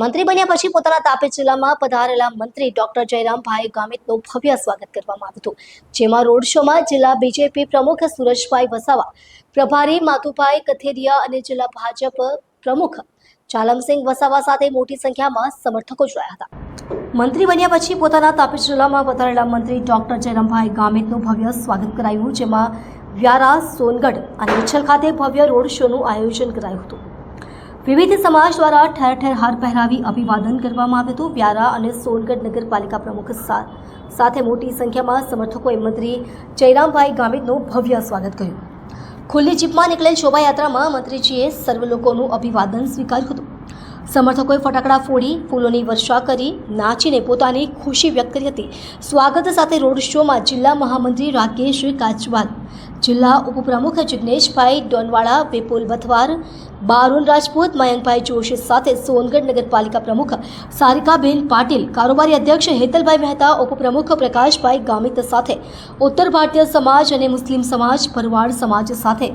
મંત્રી બન્યા પછી પોતાના તાપી જિલ્લામાં પધારેલા મંત્રી ડોક્ટર જયરામભાઈ ગામિતનું ભવ્ય સ્વાગત કરવામાં આવ્યું હતું. જેમાં રોડ શોમાં જિલ્લા બીજેપી પ્રમુખ સુરજભાઈ વસાવા, પ્રભારી માથુભાઈ કથેરિયા અને જિલ્લા ભાજપ પ્રમુખ ચાલમસિંહ વસાવા સાથે મોટી સંખ્યામાં સમર્થકો જોડાયા હતા. મંત્રી બન્યા પછી પોતાના તાપી જિલ્લામાં પધારેલા મંત્રી ડોક્ટર જયરામભાઈ ગામિતનું ભવ્ય સ્વાગત કરાયું, જેમાં વ્યારા સોનગઢ અને ઉચ્છલ ખાતે ભવ્ય રોડ શોનું આયોજન કરાયું હતું. વિવિધ સમાજ દ્વારા ઠેર ઠેર હાર પહેરાવી અભિવાદન કરવામાં આવ્યું હતું. વ્યારા અને સોનગઢ નગરપાલિકા પ્રમુખ સાથે મોટી સંખ્યામાં સમર્થકોએ મંત્રી જયરામભાઈ ગામિતનું ભવ્ય સ્વાગત કર્યું. ખુલ્લી જીપમાં નીકળેલ શોભાયાત્રામાં મંત્રીજીએ સર્વ લોકોનું અભિવાદન સ્વીકાર્યું હતું. સમર્થકોએ ફટાકડા ફોડી, ફૂલોની વર્ષા કરી, નાચીને પોતાની ખુશી વ્યક્ત કરી હતી. સ્વાગત સાથે રોડ શોમાં જિલ્લા મહામંત્રી રાકેશ કાચવાલ જિલ્લા ઉપપ્રમુખ જિગ્નેશભાઈ ડોનવાળા, વિપુલ બથવાર બારુન રાજપૂત, મયંકભાઈ જોશી સાથે સોનગઢ નગરપાલિકા પ્રમુખ સારિકાબેન પાટીલ, કારોબારી અધ્યક્ષ હેતલભાઈ મહેતા, ઉપપ્રમુખ પ્રકાશભાઈ ગામિત સાથે ઉત્તર ભારતીય સમાજ અને મુસ્લિમ સમાજ, ભરવાડ સમાજ સાથે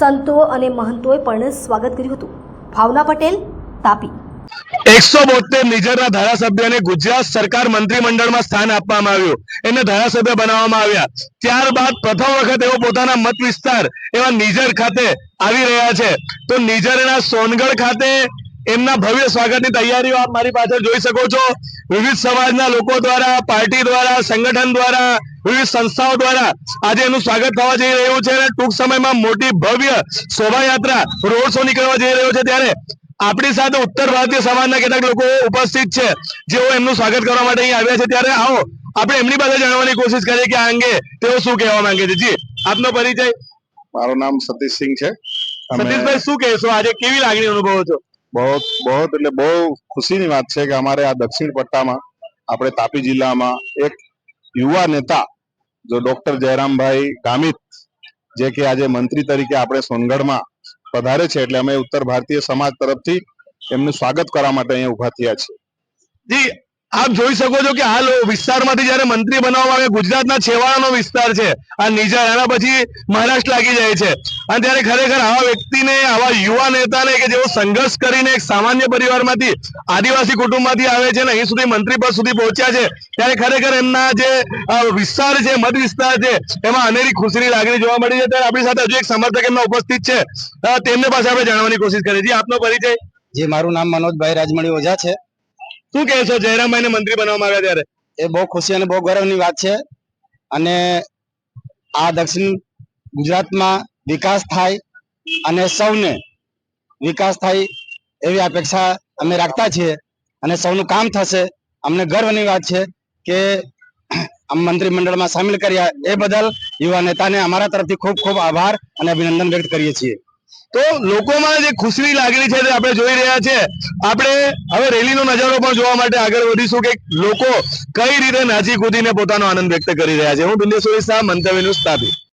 સંતો અને મહંતોએ પણ સ્વાગત કર્યું હતું. ભાવના પટેલ, તાપી. એકસો બોતેર નિઝરના ધારાસભ્યને ગુજરાત સરકાર મંત્રીમંડળમાં સ્થાન આપવામાં આવ્યું. એને ધારાસભ્ય બનાવવામાં આવ્યા. ત્યારબાદ પ્રથમ વખત એવો પોતાના મત વિસ્તાર એવા નિઝર ખાતે આવી રહ્યા છે. તો નિઝરના સોનગઢ ખાતે એમના ભવ્ય સ્વાગતની તૈયારીઓ આપ મારી પાછળ જોઈ શકો છો. વિવિધ સમાજના લોકો દ્વારા, પાર્ટી દ્વારા, સંગઠન દ્વારા, વિવિધ સંસ્થાઓ દ્વારા આજે એનું સ્વાગત થવા જઈ રહ્યું છે અને ટૂંક સમયમાં મોટી ભવ્ય શોભાયાત્રા, રોડ શો નીકળવા જઈ રહ્યો છે ત્યારે આપણી સાથે ઉત્તર ભારતીય સમાજના કેટલાક લોકો ઉપસ્થિત છે જેઓ એમનું સ્વાગત કરવા માટે અહીં આવ્યા છે. ત્યારે આવો આપણે એમની પાસે જાણવાની કોશિશ કરીએ કે આ અંગે તેઓ શું કહેવા માંગે છે. જી આપનો પરિચય. મારું નામ સતીશસિંહ છે. સતીશભાઈ શું કહેશો? આજે કેવી લાગણી અનુભવો છો? બહુ બહુ એટલે બહુ ખુશીની વાત છે કે અમારે આ દક્ષિણ પટ્ટામાં આપણે તાપી જિલ્લામાં એક યુવા નેતા જો ડોક્ટર જયરામભાઈ ગામિત જે કે આજે મંત્રી તરીકે આપણે સોનગઢમાં પધારે છે એટલે અમે ઉત્તર ભારતીય સમાજ તરફથી એમનું સ્વાગત કરવા માટે અહીંયા ઊભા થયા છે જી આપ જોઈ શકો છો કે આ વિસ્તારમાંથી જયારે મંત્રી બનાવવામાં આવે, ગુજરાતના છેવાડાનો વિસ્તાર છે, આ નિઝર એના પછી મહારાષ્ટ્ર લાગી જાય છે. અને ત્યારે ખરેખર આવા વ્યક્તિને, આવા યુવા નેતાને કે જેઓ સંઘર્ષ કરીને એક સામાન્ય પરિવારમાંથી, આદિવાસી કુટુંબમાંથી આવે છે ને અહીં સુધી મંત્રી પદ સુધી પહોંચ્યા છે, ત્યારે ખરેખર એમના જે વિસ્તાર છે, મત વિસ્તાર છે, એમાં અનેરી ખુશીની લાગણી જોવા મળી છે. ત્યારે આપણી સાથે હજુ એક સમર્થક એમના ઉપસ્થિત છે. તેમને પાસે આપણે જાણવાની કોશિશ કરીએ. છીએ આપનો પરિચય. જે, મારું નામ મનોજભાઈ રાજમણી ઓઝા છે. શું કહે છો? જયરામભાઈ ને મંત્રી બનાવવામાં આવ્યા ત્યારે? એ બહુ ખુશી અને બહુ ગૌરવની વાત છે. અને આ દક્ષિણ ગુજરાતમાં વિકાસ થાય અને સૌને વિકાસ થાય એવી અપેક્ષા અમે રાખતા છીએ અને સૌનું કામ થશે. અમને ગર્વની વાત છે કે મંત્રીમંડળમાં સામેલ કર્યા એ બદલ યુવા નેતાને અમારા તરફથી ખૂબ ખૂબ આભાર અને અભિનંદન વ્યક્ત કરીએ છીએ. તો લોકોમાં જે ખુશની લાગણી છે તે આપણે જોઈ રહ્યા છે. આપણે હવે રેલીનો નજારો પણ જોવા માટે આગળ વધીશું કે લોકો કઈ રીતે નાચી કૂદીને પોતાનો આનંદ વ્યક્ત કરી રહ્યા છે. હું બિંદેશ્વરી શાહ, મંતવ્યનું સ્થાપિત